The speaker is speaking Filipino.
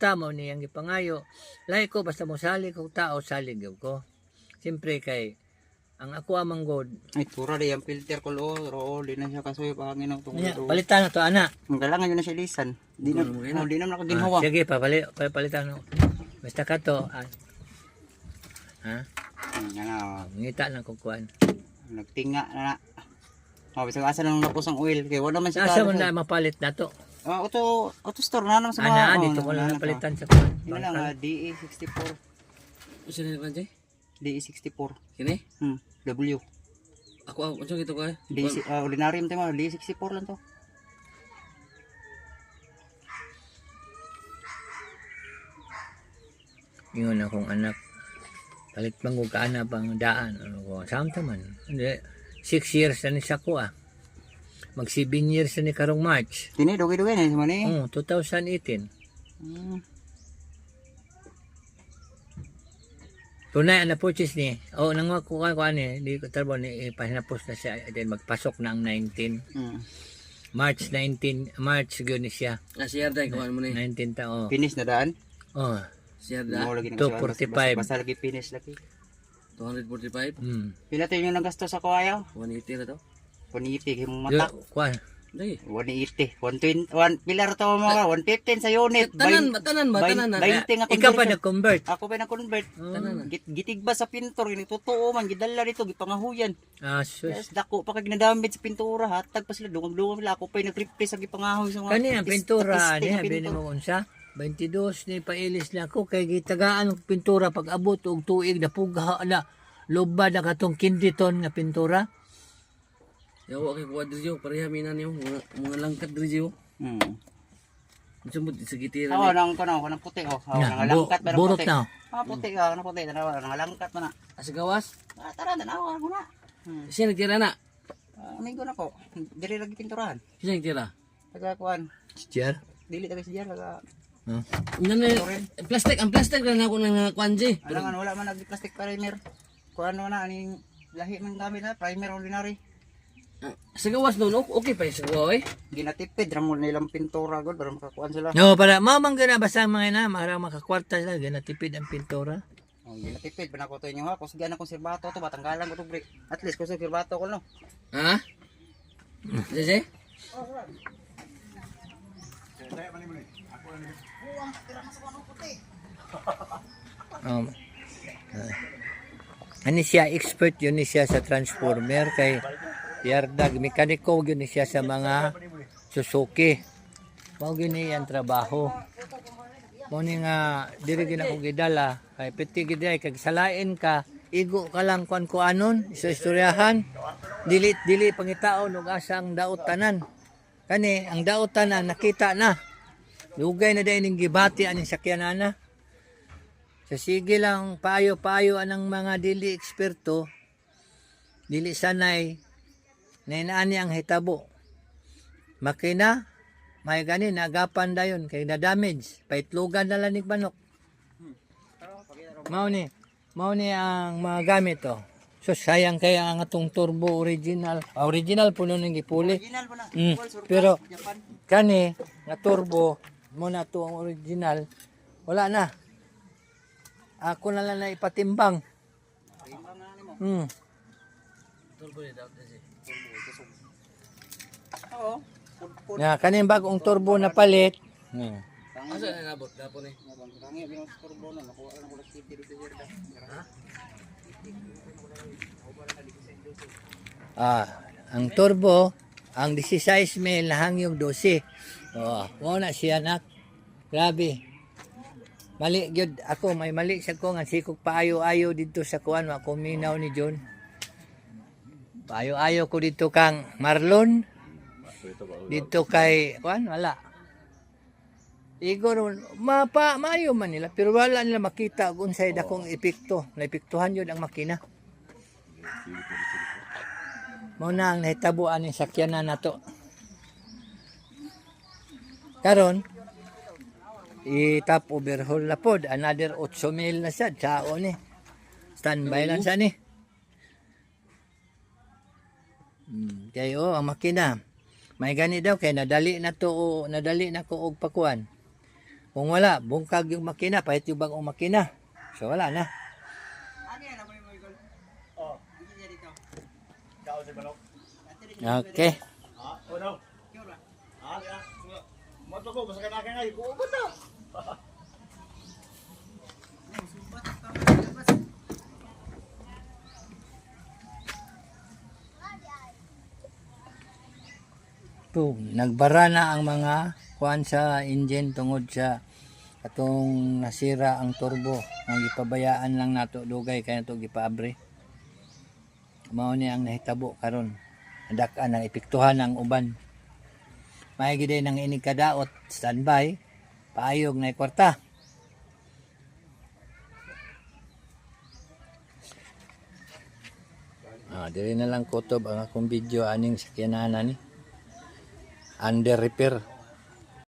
suporta mo niyang gipangayo. Lahi ko basta mo salig kog tao salig ko. Siyempre kay ang ako amang god. Ay, tura di yung filter ko lo, ro, di na siya kasoy pangin ng tungkol. palitan na to ana. Ang galangan yun na siya lisan. Di na, oh, di na ako Ah, sige pa pali, pa- palitan no. Basta ka to. ah. ha? Yan na, oh. Ngita na kog kuan. nagtinga na na. Oh, bisag asa nang napos ang oil kay wala man siya. Asa sa- na mapalit na to? Ah, auto auto store na naman sa mga. Ana oh, dito ko na- lang na- napalitan sa kuan. Yun lang, ah, DE 64. Usa ni kanjay? DE 64. Kini? Hmm, W. Ako ako unsa gito ka? DE, si- ah, ordinary mo tayo, DE 64 lang to. Ingon akong anak. Palit bang ko kaana pang daan. Ano ko, samta man. Hindi. Six years na ni sa ko ah. Mag seven years na ni karong March. Kini dugi-dugi na sa mani. Oh, 2018. Hmm. Tunay ang na-purchase ni. Oh, nang makuha ko ani, di ko tarbo ni ipahinapos na siya. Then magpasok na ang 19. Hmm. March 19, March gyud ni siya. Ah, siya day kuan mo ni. 19 ta oh. Finish na daan. Oh. Siya da. Mo lagi 245. Basta, lagi finish lagi. 245. Hmm. Pila tayo yung nagastos sa kuwayo? 180 na to. 180 yung Yo, mata. kuan. Dai. 180. 120. 1 pilar to mga 115 sa unit. Tanan, ba tanan ba tanan na. 20 nga Ikaw pa conversion. nag-convert. Ako pa na-convert. Tanan na. Git gitigba sa pintor, ini totoo man gidala dito gipangahuyan. Ah, sus. Yes, dako pa kag ginadamit sa pintura, hatag pa sila dungog-dungog sila ako pa nag-replace sa gipangahoy sa mga Kani ang pintura ni abi pintor. mo unsa? 22 ni pailis na ako kay gitagaan og pintura pag abot og tuig na pugha na lubad na katong kinditon nga pintura. Yawa kay kuha diri yo pareha mina niyo mga mga langkat diri yo. Hmm. Mo sa gitira ni. nang kono, kanang puti oh. Oh, langkat burot puti. na. Ah, puti ka, nang puti, tanawa, nang langkat na. Asa gawas? Ah, tara, tanawa mo na. Hmm. Siya nagtira na. Ah, amigo na ko. Dili lagi pinturahan. Siya nagtira. Taga kuan. Chair. Dili taga siya taga. Huh? Nan plastic ang plastic na ako nang kwanji. Alangan wala man nag plastic primer. Kuan na aning lahi man gamit na primer ordinary. Sa gawas noon ok- okay pa yung sa gawa eh. Ginatipid ra mo nilang pintura gud para makakuan sila. No, para mamang gana basta mga na mara makakwarta sila ganatipid ang pintura. Oh, ginatipid pa na ko to inyo ha. Kusga na konserbato to batanggalan ko to break. At least konserbato ko no. Ha? Jese? Um, uh, ani siya expert yun siya sa transformer kay Yardag mekaniko ni siya sa mga Suzuki. Mao gini ang trabaho. Mao ni nga diri gina ko gidala. Kay piti ay kag salain ka igo ka lang kuan ko anon sa istoryahan. Dili dili pangitaon og asang daot tanan kani ang daot tanan nakita na. Lugay na dai ning gibati aning sakyanana sa sige lang payo-payo anang mga dili eksperto, dili sanay, na inaani ang hitabo. Makina, may gani, nagapan dayon, kay na damage, paitlugan na lanig manok. Mao ni, mao ni ang mga gamit to. So sayang kaya ang atong turbo original. Ah, original puno ning gipuli. Original po na. Mm, pero kani nga turbo mo na to ang original wala na ako na lang na ipatimbang Timbang na nimo. hmm. Turbo ni daw Jese. Oo. Pud pud. nga kaning bagong turbo na palit hmm. Asa na nabot dapo ni? Tangi bilang turbo na nakuha na ko lang city dito sir. Ha? ah ang turbo ang 16 mil hangyog 12 oh mo na siya nak grabe mali gyud ako may mali sa ko nga sikog paayo-ayo dito sa kuan wa ko minaw ni John paayo-ayo ko dito kang Marlon dito kay kuan wala Igor, mapa, maayo man nila, pero wala nila makita kung unsay dakong epekto. Naepektuhan yun ang makina. Mao na ang nahitabuan ng sakyanan na to. Karon, i-top overhaul na pod. Another 8 mil na siya. Sao ni. Standby lang siya ni. Hmm, kayo, ang makina. May gani daw kay nadali na to o nadali na ko og pakuan. Kung wala, bungkag yung makina, pahit yung bagong makina. So wala na. Ano yan? Ano mo yung Oh, Hindi niya dito. kao si Manok. Okay. Ha? O no? Cure ba? Ha? Mato ko, basta ka na ngayon. Kuugot na. Ito, nagbara na ang mga kuan sa engine tungod sa atong nasira ang turbo. Ang ipabayaan lang nato dugay kaya to gipaabre. Mao ni ang nahitabo karon. Nadak-an ang epektuhan ng uban. May gid nang inig kadaot standby paayog na kwarta. Ah, diri na lang kutob ang akong video aning sakyanan ni. and the